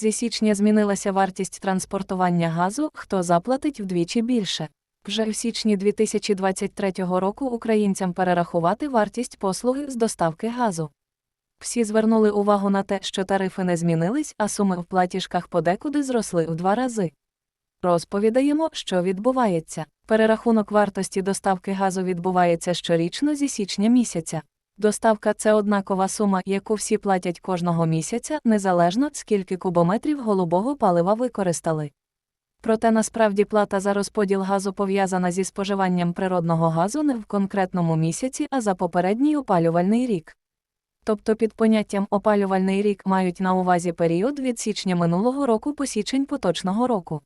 Зі січня змінилася вартість транспортування газу, хто заплатить вдвічі більше. Вже в січні 2023 року українцям перерахувати вартість послуги з доставки газу. Всі звернули увагу на те, що тарифи не змінились, а суми в платіжках подекуди зросли в два рази. Розповідаємо, що відбувається. Перерахунок вартості доставки газу відбувається щорічно зі січня місяця. Доставка це однакова сума, яку всі платять кожного місяця, незалежно скільки кубометрів голубого палива використали. Проте насправді плата за розподіл газу пов'язана зі споживанням природного газу не в конкретному місяці, а за попередній опалювальний рік. Тобто під поняттям опалювальний рік мають на увазі період від січня минулого року по січень поточного року.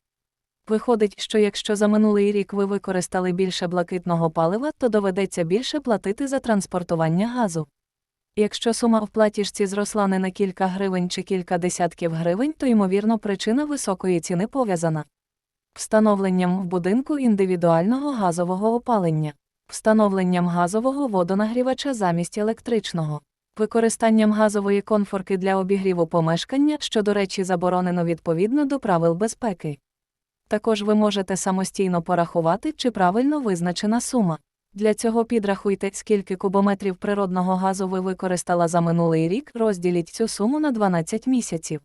Виходить, що якщо за минулий рік ви використали більше блакитного палива, то доведеться більше платити за транспортування газу. Якщо сума в платіжці зросла не на кілька гривень чи кілька десятків гривень, то ймовірно причина високої ціни пов'язана встановленням в будинку індивідуального газового опалення, встановленням газового водонагрівача замість електричного, використанням газової конфорки для обігріву помешкання, що, до речі, заборонено відповідно до правил безпеки. Також ви можете самостійно порахувати, чи правильно визначена сума. Для цього підрахуйте, скільки кубометрів природного газу ви використала за минулий рік, розділіть цю суму на 12 місяців.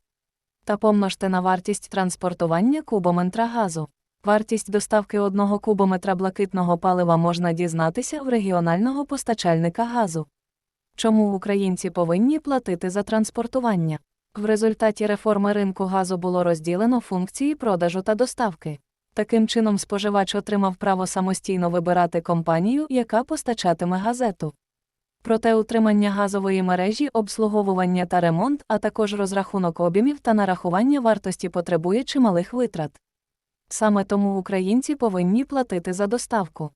Та помножте на вартість транспортування кубометра газу. Вартість доставки одного кубометра блакитного палива можна дізнатися в регіонального постачальника газу. Чому українці повинні платити за транспортування? В результаті реформи ринку газу було розділено функції продажу та доставки. Таким чином, споживач отримав право самостійно вибирати компанію, яка постачатиме газету. Проте утримання газової мережі, обслуговування та ремонт, а також розрахунок об'ємів та нарахування вартості потребує чималих витрат. Саме тому українці повинні платити за доставку.